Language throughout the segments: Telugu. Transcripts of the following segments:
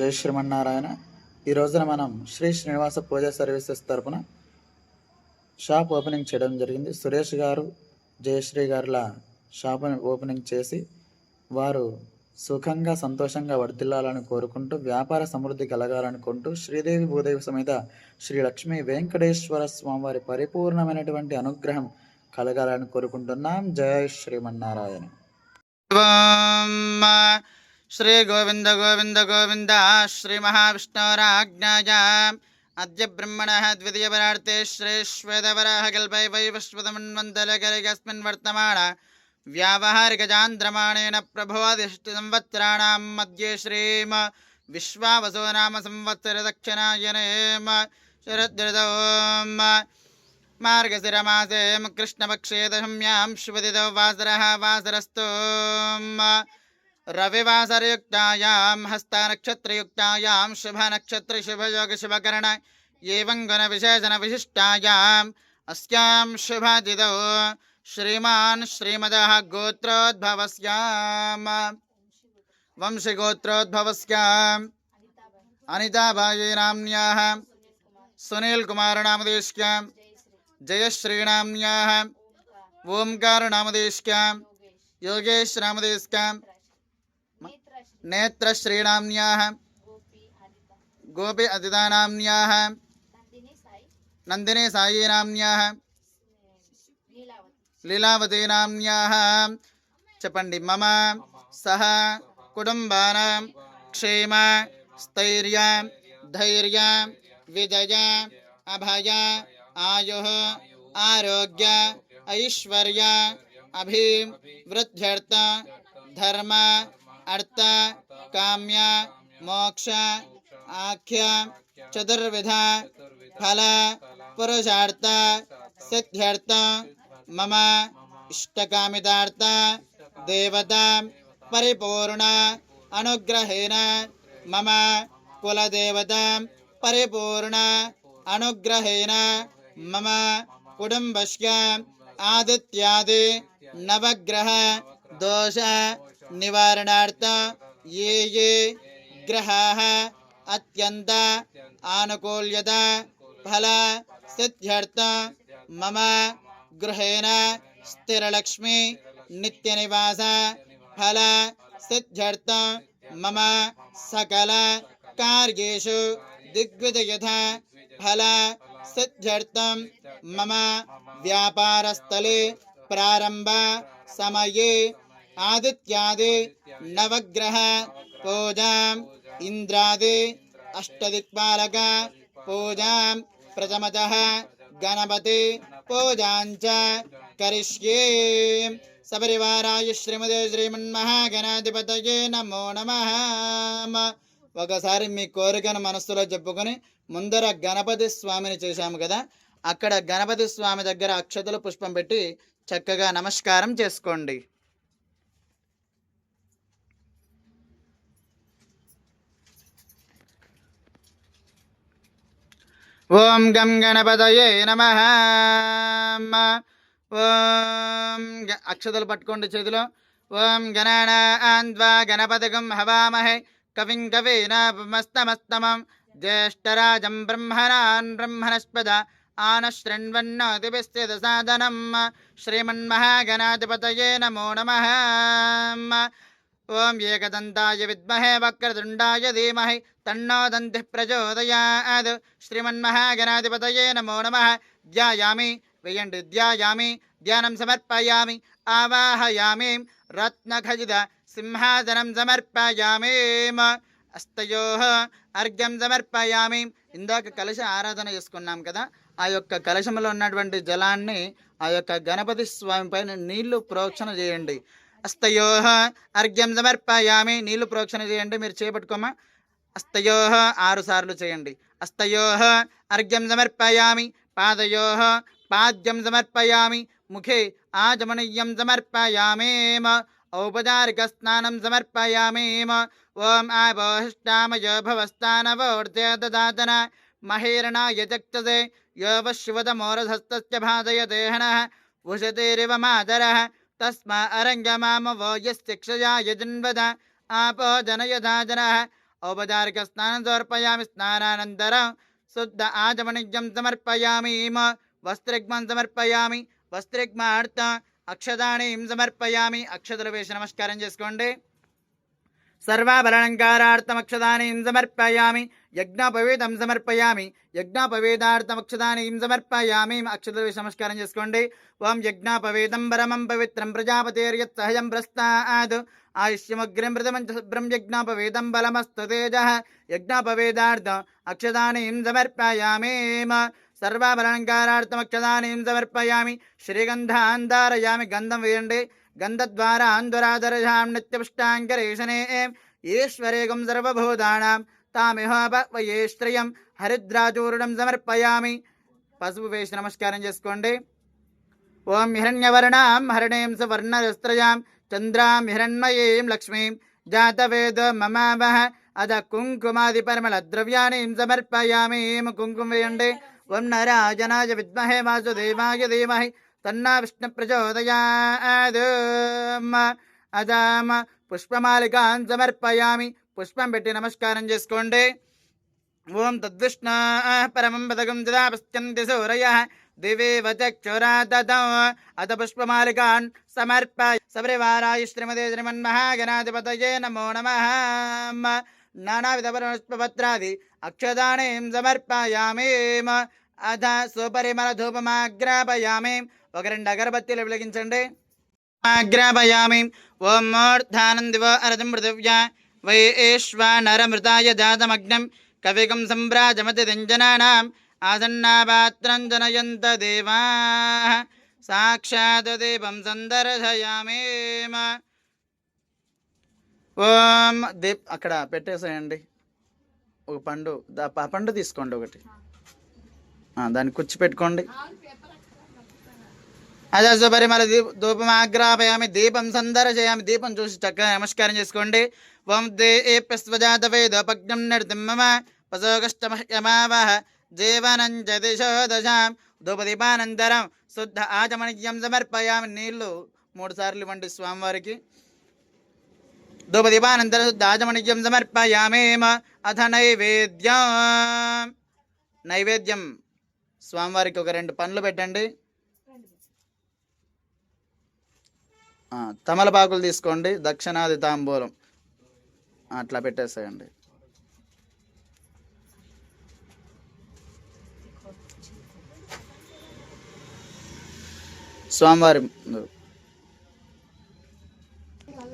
జై శ్రీమన్నారాయణ. ఈ రోజున మనం శ్రీ శ్రీనివాస పూజ సర్వీసెస్ తరపున షాప్ ఓపెనింగ్ చేయడం జరిగింది. సురేష్ గారు జయశ్రీ గారుల షాప్ ఓపెనింగ్ చేసి వారు సుఖంగా సంతోషంగా వర్ధిల్లాలని కోరుకుంటూ వ్యాపార సమృద్ధి కలగాలనుకుంటూ శ్రీదేవి భూదేవి సమేత శ్రీ లక్ష్మీ వెంకటేశ్వర స్వామివారి పరిపూర్ణమైనటువంటి అనుగ్రహం కలగాలని కోరుకుంటున్నాం. జయ శ్రీమన్నారాయణ. ఓం శ్రీ గోవింద గోవింద గోవింద శ్రీ మహావిష్ణోరాజ్ఞాయ అద్య బ్రహ్మణ ద్వితీయపరార్తే శ్రేష్వేదవరాహ కల్పై వైవస్వతమన్వంతలకరికస్మిన్ వర్తమాన వ్యావహారికచాంద్రమాణేన ప్రభోదిష్టి సంవత్సరాణం మధ్యే శ్రీమ విశ్వావసో నామ సంవత్సర దక్షిణాయనేమ శరదృతోం మార్గశిరమాసే కృష్ణపక్షే దశమ్యాం శుభదిదో వాసరः వాసరस्तो रविवासरयुक्तायां, हस्तनक्षत्रयुक्तायां शुभनक्षत्रशुभयोगशुभकरण एवं गुणविशेषणविशिष्टायाम् अस्यां शुभतिथौ श्रीमान् श्रीमदः गोत्रोद्भवस्याम्। वंशगोत्रोद्भवस्याम् अनिताबायै नाम्न्याः। सुनीलकुमारनामदेश्याम् जयश्रीनाम्न्याः ओङ्कारनामदेश्याम् योगेश नेत्रश्रीनाम्न्याः गोपी अदितानाम्न्याः नंदिनी साई नाम्न्याः लीलावती नाम्न्याः चपंडी मम, सह कुटुंबा क्षेम, स्थर्य, धैर्य, विजय, अभय, आयु, आरोग्य, ऐश्वर्य अभिवृद्ध्यर्थ धर्म అర్థ కామ్య మోక్ష ఆఖ్య చతుర్విధ ఫల పురుషార్థ సిద్ధ్యర్థ మమ ఇష్టకామితార్థ దేవత పరిపూర్ణ అనుగ్రహేణ మమ కులదేవత పరిపూర్ణ అనుగ్రహేణ మమ కుటుంబస్య ఆదిత్యాది నవగ్రహ దోష నివారణార్థ ఏ ఏ గ్రహాः అత్యంత ఆనుకూల్యత ఫల సిద్ధ్యర్థ మమ గృహేణ స్థిరలక్ష్మి నిత్యనివాస ఫల సిద్ధ్యర్థ మమ సకల కార్యేషు దిగ్విజయథ ఫల సిద్ధ్యర్థం మమ వ్యాపారస్థలే ప్రారంభ సమయే ఆదిత్యాది నవగ్రహ పూజాం ఇంద్రాది అష్టదిక్పాలక పూజాం ప్రథమత గణపతి పూజాంచ కరిష్యే సపరివారాయ శ్రీమదే శ్రీమన్మహాగణాధిపతయే నమో నమ ఒకసారి మీ కోరికను మనస్సులో చెప్పుకొని ముందర గణపతి స్వామిని చేశాము కదా అక్కడ గణపతి స్వామి దగ్గర అక్షతలు పుష్పం పెట్టి చక్కగా నమస్కారం చేసుకోండి. ఓం గం గణపతయే నమ. ఓం అక్షతలు పట్టుకోండి చేతిలో. ఓం గణానాన్వా గణపతిగం హవామహే. కవిం కవీనాపమస్తమస్తమం జ్యేష్టరాజం బ్రహ్మణాన్ బ్రహ్మణస్పద. ఆన ఆనశృణ్వన్నోతిభిస్థిత సాధనం శ్రీమన్మహాగణాధిపతయే నమో నమ. ఓం ఏకదంతాయ విద్మహే వక్రతుండాయ ధీమహి తన్నో దంతి ప్రచోదయాద్ శ్రీమన్మహాగణాధిపతయే నమో నమ. ధ్యాయామి వేయండి ధ్యాయామి ధ్యానం సమర్పయామి ఆవాహయామి రత్నఖజిత సింహాసనం సమర్పయామి అస్తయో అర్ఘ్యం సమర్పయామి. ఇందాక కలశ ఆరాధన చేసుకున్నాం కదా ఆ యొక్క కలశంలో ఉన్నటువంటి జలాన్ని ఆ యొక్క గణపతి స్వామి పైన నీళ్ళు ప్రోక్షణ చేయండి. అస్తయో అర్ఘ్యం సమర్పయామి. నీళ్ళు ప్రోక్షణ చేయండి మీరు చేపట్టుకోమా? అస్తయో ఆరు సార్లు చేయండి. అస్తయో అర్ఘ్యం సమర్పయామి. పాదయో పాద్యం సమర్పయామి. ముఖే ఆజమనీయం సమర్పయామేమ. ఔపచారిక స్నానం సమర్పయామేమ. ఓం ఆభోష్టామయో భవస్థానవోర్ధే దదాతన. మహేరణాయ చక్తదే భాదయ దేహన. ఉషతిరివ మాదర. तस्मा अरङ्गमामवो यस्य क्षया यजन्वद आपो जनयथा जनः ఔపచారిక స్నానం సమర్పయామి స్నానానంతరం శుద్ధ ఆచమనిజ్యం సమర్పయామి వస్త్రిగ్మం సమర్పయామి వస్త్రిగ్మార్థ అక్షదానీం సమర్పయామి అక్షతలు వేసి నమస్కారం చేసుకోండి సర్వాభరణంకారార్థమక్షదానీం సమర్పయామి. యజ్ఞాపవేదం సమర్పయామి. యజ్ఞాపవేదార్థమక్షదానీం సమర్పయామి. అక్షతలు సంస్కారం చేసుకోండి. ఓం యజ్ఞాపవేదం పరమం పవిత్రం ప్రజాపతేర్యత్ సహజం ప్రస్తాద్ ఆయుష్యమగ్రం ప్రథమం శుభ్రం యజ్ఞోపవేదం బలమస్తు తేజ. యజ్ఞాపవేదార్థం అక్షదానీం సమర్పయామేమ సర్వాభరణంకారార్థమక్షదానీం సమర్పయామి. శ్రీగంధాన్ ధారయామి. గంధం వేయండి. గంధద్వారా అంధురాధరజాం నిత్యపుష్టాంకరేషనే ఈశ్వరేగం సర్వభూతానాం తామిహోపవయే హరిద్రాచూర్ణం సమర్పయామి పసుపు వేసి నమస్కారం చేసుకోండి। ఓం హిరణ్యవర్ణాం హరిణీం సువర్ణరస్త్రయాం చంద్రాం హిరణ్మయీం లక్ష్మీం జాతవేద మమావహ అద కుంకుమాది పరిమళ ద్రవ్యాణీం సమర్పయామి। కుంకుమ వేయండి ఓం నరాజనాయ విద్మహే వాసుదేవాయ ధీమహి। తన్నా విష్ణు ప్రచోదయాద్ అదామ పుష్పమాలికాన్ సమర్పయామి. పుష్పం పెట్టి నమస్కారం చేసుకోండి. ఓం తద్విష్ణు పరమం పదకం తదా పశ్యంతి సూరయ దివేవచక్షురా అత పుష్పమాలికాన్ సమర్పయ సపరివారాయ శ్రీమదే శ్రీమన్మహాగణాధిపతయే నమో నమ. నానావిధ పుష్పపత్రాది అక్షదానీం సమర్పయామి. అధ సుపరిమళ ధూపమాగ్రాపయామి. ఒక రెండు అగరబత్తీలు వెలిగించండి. ఆగ్రాపయామి ఓం మూర్ధానందివ దివ పృథివ్యా పృథివ్యా వైశ్వానరమృతాయ జాతమగ్నం. కవికం సంభ్రాజమతి రంజనానాం ఆసన్నాపాత్రం జనయంత దేవా. సాక్షాత్ దీపం సందర్శయామేమ ఓం దీప్ అక్కడ పెట్టేసేయండి. ఒక పండు ఆ పండు తీసుకోండి ఒకటి. దాన్ని కుచ్చి పెట్టుకోండి అదే పరిమళ దీప ధూపమాగ్రాపయామి దీపం సందర్శయామి దీపం చూసి చక్కగా నమస్కారం చేసుకోండి. ఓం దేప్యస్వజాత వేదోపజ్ఞం నిర్దిమ్మమ పశోకష్టమహ్యమావహ జీవనం జదిశో దశాం ధూపదీపానంతరం శుద్ధ ఆచమనిజ్యం సమర్పయామి. నీళ్ళు మూడు సార్లు ఇవ్వండి స్వామివారికి. ధూపదీపానంతరం శుద్ధ ఆచమనిజ్యం సమర్పయామేమ అథ నైవేద్యం. నైవేద్యం. స్వామివారికి ఒక రెండు పండ్లు పెట్టండి ఆ, తమలపాకులు తీసుకోండి దక్షిణాది తాంబూలం. అట్లా పెట్టేసేయండి. స్వామివారి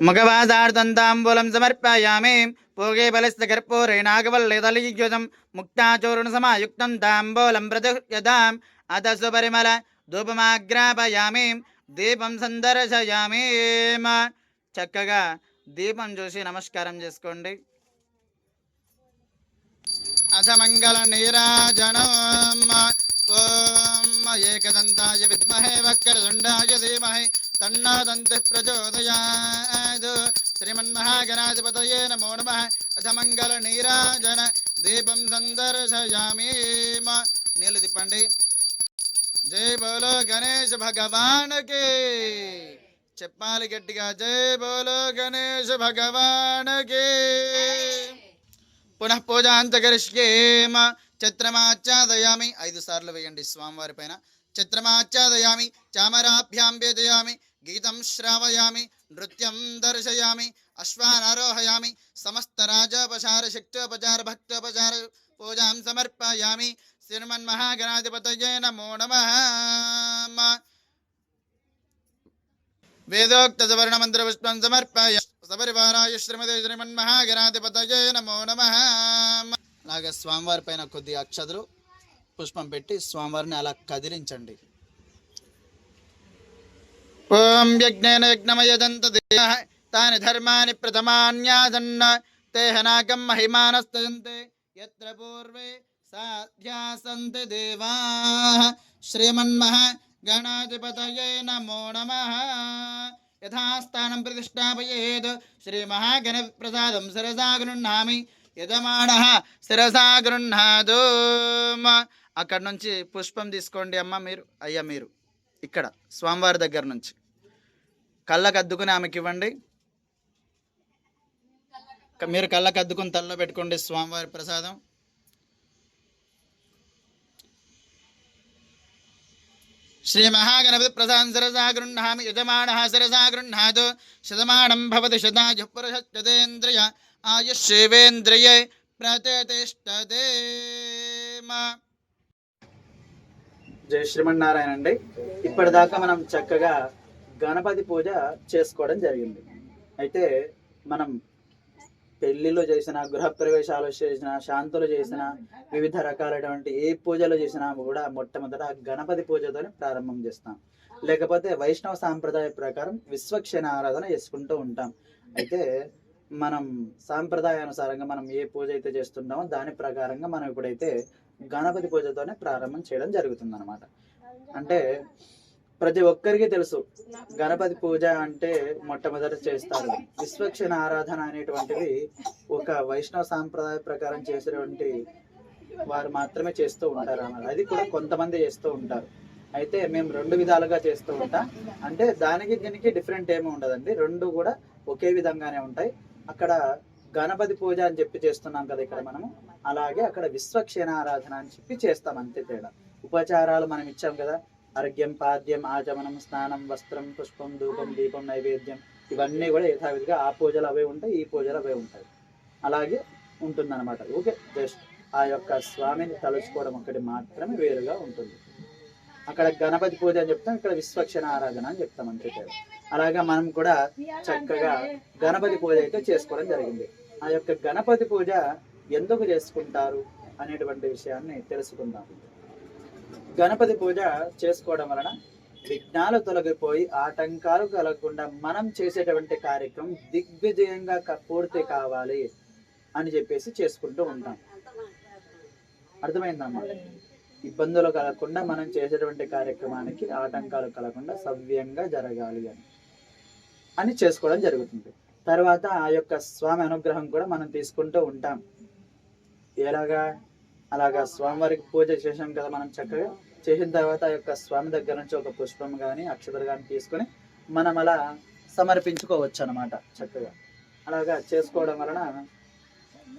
ముఖవాదార్థం తాంబూలం సమర్పయామి. భోగే గర్పూరే కర్పూరే నాగవల్లేదలీయుధం ముక్తాచూర్ణ సమాయుక్తం తాంబూలం ప్రతియదాం అత సుపరిమల ధూపమాగ్రాపయామి. దీపం సందర్శయామేమ చక్కగా దీపం చూసి నమస్కారం చేసుకోండి. అథ మంగళ నీరాజనం ఓం ఏకదంతాయ విద్మహే వక్రదుండాయ ధీమహి తన్నాదంతి ప్రచోదయాదు. శ్రీమన్మహాగణాధిపతయే నమో నమ. అథమంగళ నీరాజన. దీపం సందర్శయామేమ నీళ్ళు తిప్పండి. జై బోలో గణేష్ భగవాన్కి. చెప్పాలి గట్టిగా జై బోలో గణేష్ భగవాన్కి. పునః పూజ కరిష్యేమ చిత్రమాచ్యాదయామి ఐదు సార్లు వేయండి స్వామివారి పైన. చిత్రమాచ్యాదయామి చామరాభ్యాం వేదయామి గీతం శ్రావయామి నృత్యం దర్శయామి అశ్వానారోహయామి సమస్త రాజోపచార శక్తోపచార భక్తోపచార పూజాం సమర్పయామి శ్రీమన్మహాగణాధిపతయే నమో నమ వేదోక్త సవర్ణ మంత్ర పుష్పం సమర్పయ సపరివారాయ శ్రీమతి శ్రీమన్మహాగణాధిపతయే నమో నమ అలాగే స్వామివారి పైన కొద్ది అక్షతలు పుష్పం పెట్టి స్వామివారిని అలా కదిలించండి. ఓం యజ్ఞేన యజ్ఞమయజంత తాని ధర్మాని ప్రథమాన్యాసన్న తేహనాకం మహిమానస్తయంతే యత్ర పూర్వే సాధ్యాసంతి దేవా శ్రీమన్మహ గణాధిపతయే నమో నమః యథాస్థానం ప్రతిష్టాపయేత్ శ్రీమహాగణ ప్రసాదం శిరసా గృహ్ణామి యజమాన శిరసా గృహ్ణాదు అక్కడ నుంచి పుష్పం తీసుకోండి అమ్మ మీరు అయ్యా మీరు. ఇక్కడ స్వామివారి దగ్గర నుంచి. కళ్ళకు ఆమెకి ఇవ్వండి. మీరు కళ్ళకు అద్దుకుని తల్లో పెట్టుకోండి స్వామివారి ప్రసాదం. శ్రీ మహాగణపతి ప్రసాదం సరసా గృహామి యజమాన సరసా గృహాతు శతమానం భవతి శతాజ పురుషేంద్రియ ఆయుష్యేవేంద్రియే ప్రతిష్టతే జై శ్రీమన్నారాయణ అండి. ఇప్పటిదాకా మనం చక్కగా గణపతి పూజ చేసుకోవడం జరిగింది. అయితే మనం పెళ్ళిలో చేసిన గృహప్రవేశాలు చేసిన శాంతులు చేసిన వివిధ రకాలైనటువంటి ఏ పూజలు చేసినా కూడా మొట్టమొదట గణపతి పూజతోనే ప్రారంభం చేస్తాం. లేకపోతే వైష్ణవ సాంప్రదాయ ప్రకారం విశ్వక్షణ ఆరాధన చేసుకుంటూ ఉంటాం. అయితే మనం సాంప్రదాయానుసారంగా మనం ఏ పూజ అయితే చేస్తుంటామో దాని ప్రకారంగా మనం ఇప్పుడైతే గణపతి పూజతోనే ప్రారంభం చేయడం జరుగుతుంది అనమాట అంటే ప్రతి ఒక్కరికి తెలుసు. గణపతి పూజ అంటే మొట్టమొదట చేస్తారు. విశ్వక్షణ ఆరాధన అనేటువంటిది ఒక వైష్ణవ సాంప్రదాయ ప్రకారం చేసేటువంటి వారు మాత్రమే చేస్తూ ఉంటారు అన్నమాట. అది కూడా కొంతమంది చేస్తూ ఉంటారు. అయితే మేము రెండు విధాలుగా చేస్తూ ఉంటాం. అంటే దానికి దీనికి డిఫరెంట్ ఏమి ఉండదండి. రెండు కూడా ఒకే విధంగానే ఉంటాయి. అక్కడ గణపతి పూజ అని చెప్పి చేస్తున్నాం కదా ఇక్కడ మనము. అలాగే అక్కడ విశ్వక్షేణ ఆరాధన అని చెప్పి చేస్తాం అంతే తేడా. ఉపచారాలు మనం ఇచ్చాం కదా. అర్ఘ్యం పాద్యం ఆచమనం స్నానం వస్త్రం పుష్పం ధూపం దీపం నైవేద్యం ఇవన్నీ కూడా యథావిధిగా ఆ పూజలు అవే ఉంటాయి ఈ పూజలు అవే ఉంటాయి. అలాగే ఉంటుందన్నమాట. ఓకే జస్ట్ ఆ యొక్క స్వామిని తలుచుకోవడం ఒకటి మాత్రమే వేరుగా ఉంటుంది. అక్కడ గణపతి పూజ అని చెప్తాం ఇక్కడ విశ్వక్షణ ఆరాధన అని చెప్తాం అంతే తేడా. అలాగా మనం కూడా చక్కగా గణపతి పూజ అయితే చేసుకోవడం జరిగింది. ఆ యొక్క గణపతి పూజ ఎందుకు చేసుకుంటారు అనేటువంటి విషయాన్ని తెలుసుకుందాం. గణపతి పూజ చేసుకోవడం వలన విఘ్నాలు తొలగిపోయి ఆటంకాలు కలగకుండా మనం చేసేటువంటి కార్యక్రమం దిగ్విజయంగా పూర్తి కావాలి అని చెప్పేసి చేసుకుంటూ ఉంటాం. అర్థమైందమ్మా? ఇబ్బందులు కలగకుండా మనం చేసేటువంటి కార్యక్రమానికి ఆటంకాలు కలగకుండా సవ్యంగా జరగాలి అని. అని చేసుకోవడం జరుగుతుంది. తర్వాత ఆ యొక్క స్వామి అనుగ్రహం కూడా మనం తీసుకుంటూ ఉంటాం. ఎలాగా? అలాగా స్వామివారికి పూజ చేసాం కదా మనం చక్కగా. చేసిన తర్వాత ఆ యొక్క స్వామి దగ్గర నుంచి ఒక పుష్పం కానీ అక్షతలు కానీ తీసుకొని మనం అలా సమర్పించుకోవచ్చు అనమాట చక్కగా. అలాగా చేసుకోవడం వలన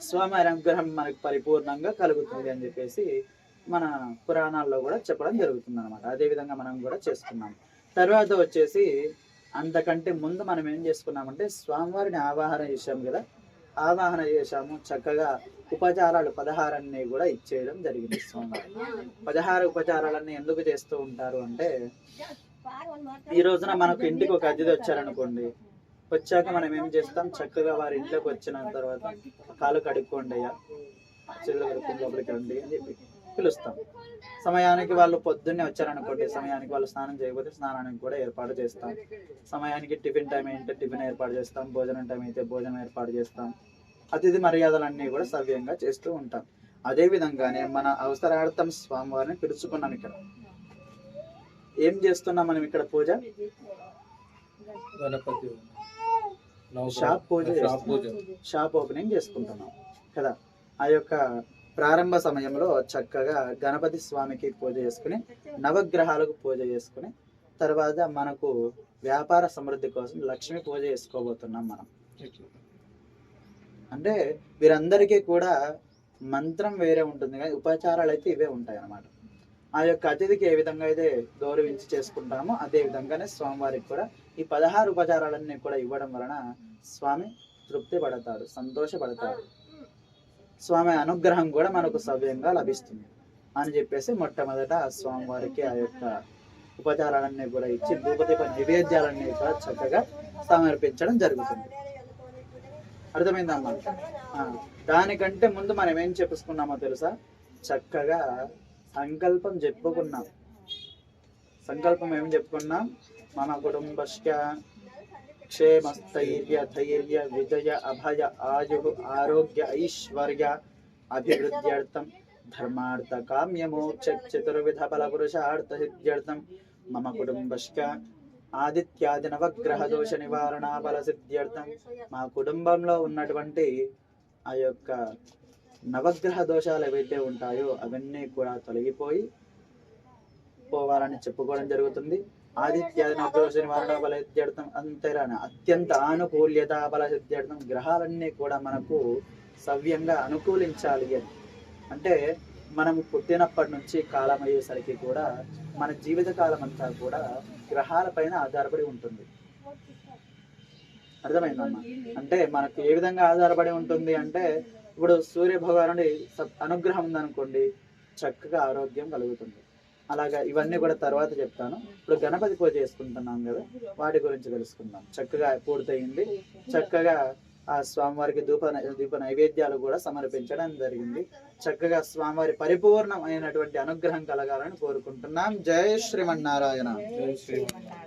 స్వామి అనుగ్రహం మనకు పరిపూర్ణంగా కలుగుతుంది అని చెప్పేసి మన పురాణాల్లో కూడా చెప్పడం జరుగుతుంది అనమాట అదేవిధంగా మనం కూడా చేసుకున్నాం. తర్వాత వచ్చేసి అంతకంటే ముందు మనం ఏం చేసుకున్నామంటే స్వామివారిని ఆవాహన విషయం కదా. ఆవాహన చేశాము. చక్కగా ఉపచారాలు పదహారన్నీ కూడా ఇచ్చేయడం జరిగింది సోమవారం పదహారు ఉపచారాలన్నీ ఎందుకు చేస్తూ ఉంటారు అంటే ఈ రోజున మనకు ఇంటికి ఒక అతిథి వచ్చారనుకోండి. వచ్చాక మనం ఏం చేస్తాం? చక్కగా వారి ఇంట్లోకి వచ్చిన తర్వాత కాలు కడుక్కోండి అయ్యా. చేతులు కడుక్కుని లోపలికి రండి అని చెప్పి పిలుస్తాం. సమయానికి వాళ్ళు పొద్దున్నే వచ్చారనుకోండి సమయానికి వాళ్ళు స్నానం చేయకపోతే స్నానానికి కూడా ఏర్పాటు చేస్తాం. సమయానికి టిఫిన్ టైం అయితే టిఫిన్ ఏర్పాటు చేస్తాం భోజనం టైం అయితే భోజనం ఏర్పాటు చేస్తాం. అతిథి మర్యాదలన్నీ కూడా సవ్యంగా చేస్తూ ఉంటాం. అదే విధంగానే మన అవసరార్థం స్వామివారిని పిలుచుకున్నాం ఇక్కడ. ఏం చేస్తున్నాం మనం ఇక్కడ పూజ? గణపతి షాప్ పూజ. షాప్ ఓపెనింగ్ చేసుకుంటున్నాం. కదా? ఆ యొక్క ప్రారంభ సమయంలో చక్కగా గణపతి స్వామికి పూజ చేసుకుని నవగ్రహాలకు పూజ చేసుకుని తర్వాత మనకు వ్యాపార సమృద్ధి కోసం లక్ష్మి పూజ చేసుకోబోతున్నాం మనం. అంటే వీరందరికీ కూడా మంత్రం వేరే ఉంటుంది కానీ ఉపచారాలు అయితే ఇవే ఉంటాయి అన్నమాట. ఆ యొక్క అతిథికి ఏ విధంగా అయితే గౌరవించి చేసుకుంటామో అదే విధంగానే స్వామివారికి కూడా ఈ పదహారు ఉపచారాలన్నీ కూడా ఇవ్వడం వలన స్వామి తృప్తి పడతాడు సంతోషపడతాడు స్వామి అనుగ్రహం కూడా మనకు సవ్యంగా లభిస్తుంది అని చెప్పేసి మొట్టమొదట స్వామివారికి ఆ యొక్క ఉపచారాలన్నీ కూడా ఇచ్చి ధూపదీప నైవేద్యాలన్నీ కూడా చక్కగా సమర్పించడం జరుగుతుంది. అర్థమైందమ్మా? దానికంటే ముందు మనం ఏం చెప్పుకున్నామో తెలుసా? చక్కగా సంకల్పం చెప్పుకున్నాం. సంకల్పం ఏం చెప్పుకున్నాం? మన కుటుంబ క్షేమస్థైర్య ధైర్య విజయ అభయ ఆయు ఆరోగ్య ఐశ్వర్య అభివృద్ధ్యర్థం ధర్మార్థ కామ్య మోక్ష చతుర్విధ బల పురుషార్థ సిద్ధ్యర్థం మమ కుటుంబశ్చ ఆదిత్యాది నవగ్రహ దోష నివారణ బల సిద్ధ్యర్థం మా కుటుంబంలో ఉన్నటువంటి ఆ యొక్క నవగ్రహ దోషాలు ఏవైతే ఉంటాయో అవన్నీ కూడా తొలగిపోయి పోవాలని చెప్పుకోవడం జరుగుతుంది. ఆదిత్యాది నవదోష నివారణ బల సిద్ధ్యర్థం అంతేరాని అత్యంత ఆనుకూల్యత బల సిద్ధ్యర్థం గ్రహాలన్నీ కూడా మనకు సవ్యంగా అనుకూలించాలి అని. అంటే మనం పుట్టినప్పటి నుంచి కాలం అయ్యేసరికి కూడా మన జీవిత కాలం అంతా కూడా గ్రహాల పైన ఆధారపడి ఉంటుంది. అర్థమైందమ్మా అంటే మనకు ఏ విధంగా ఆధారపడి ఉంటుంది అంటే ఇప్పుడు సూర్య భగవానుడి అనుగ్రహం ఉందనుకోండి చక్కగా ఆరోగ్యం కలుగుతుంది. అలాగా ఇవన్నీ కూడా తర్వాత చెప్తాను. ఇప్పుడు గణపతి పూజ చేసుకుంటున్నాం కదా వాటి గురించి తెలుసుకుందాం. చక్కగా పూర్తయింది. చక్కగా ఆ స్వామివారికి ధూప దీప నైవేద్యాలు కూడా సమర్పించడం జరిగింది. చక్కగా స్వామివారి పరిపూర్ణమైనటువంటి అనుగ్రహం కలగాలని కోరుకుంటున్నాం. జయ శ్రీమన్నారాయణ. జయ శ్రీమన్నారాయణ.